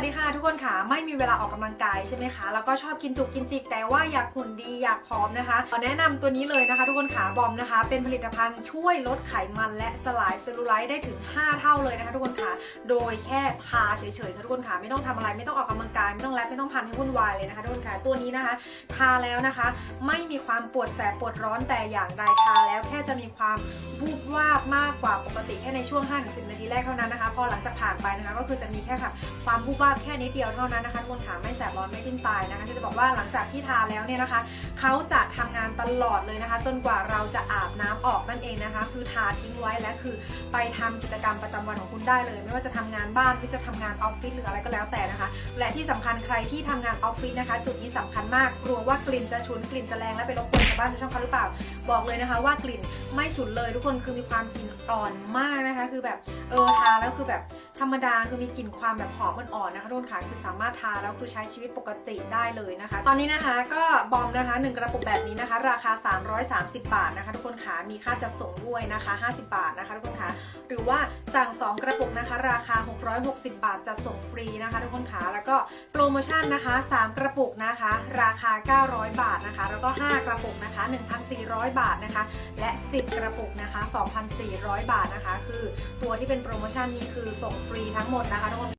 วัสดีค่ะทุกคนค่ะไม่มีเวลาออกกำลังกายใช่ไหมคะแล้วก็ชอบกินจุกกินจิกแต่ว่าอยากหุ่นดีอยากผอมนะคะขอแนะนำตัวนี้เลยนะคะ ทุกคนค่ะบอมนะคะ เป็นผลิตภัณฑ์ช่วยลดไขมันและสลายเซลลูไลท์ได้ถึง 5 เท่าเลยนะคะทุกคนค่ะโดยแค่ทาเฉยๆค่ะทุกคนค่ะไม่ต้องทำอะไรไม่ต้องออกกำลังกายไม่ต้องแลบไม่ต้องพันให้วุ่นวายเลยนะคะทุกคนค่ะตัวนี้นะคะ ทาแล้วนะคะ ไม่มีความปวดแสบปวดร้อนแต่อย่างใดทาแล้วแค่จะมีความวูบวาบมากกว่าปกติแค่ในช่วง 5-10 นาทีแรกเท่านั้นนะคะ พอหลังจากผ่านไปนะคะก็คือจะมีแค่ค่ะความวูบวาบแค่นิดเดียวเท่านั้นนะคะทุกคนค่ะไม่แสบร้อนไม่ดิ้นตายนะคะที่จะบอกว่าหลังจากที่ทาแล้วเนี่ยนะคะเขาจะทำงานตลอดเลยนะคะ จนกว่าเราจะอาบน้ำออกนั่นเองนะคะ คือทาทิ้งไว้และคือไปทำกิจกรรมประจำวันของคุณได้เลย ไม่ว่าจะทำงานบ้านหรือจะทำงานออฟฟิศหรืออะไรก็แล้วแต่นะคะ และที่สำคัญใครที่ทำงานออฟฟิศนะคะ จุดนี้สำคัญมากกลัวว่ากลิ่นจะฉุนกลิ่นจะแรงและไปรบกวนชาวบ้านชาวช่องเขาหรือเปล่า บอกเลยนะคะ ว่ากลิ่นไม่ฉุนเลยทุกคนคือมีความกลิ่นอ่อนมากนะคะ คือแบบเออทาแล้วคือแบบ ธรรมดาคือมีกลิ่นความแบบหอมอ่อนๆนะคะทุกคนค่ะคือสามารถทาแล้วคือใช้ชีวิตปกติได้เลยนะคะ ตอนนี้นะคะก็บอมนะคะหนึ่งกระปุกแบบนี้นะคะ ราคา 330 บาทนะคะทุกคนค่ะมีค่าจัดส่งด้วยนะคะ 50 บาทนะคะทุกคนค่ะหรือว่าสั่ง 2 กระปุกนะคะ ราคา 660 บาทจัดส่งฟรีนะคะ ทุกคนค่ะแล้วก็โปรโมชั่นนะคะ 3 กระปุกนะคะ ราคา 900 บาทนะคะ แล้วก็ 5 กระปุกนะคะ 1,400 บาทนะคะ และ 10 กระปุกนะคะ 2,400 บาทนะคะ คือตัวที่เป็นโปรโมชั่นนี้คือส่งฟรีทั้งหมดนะคะทุกคน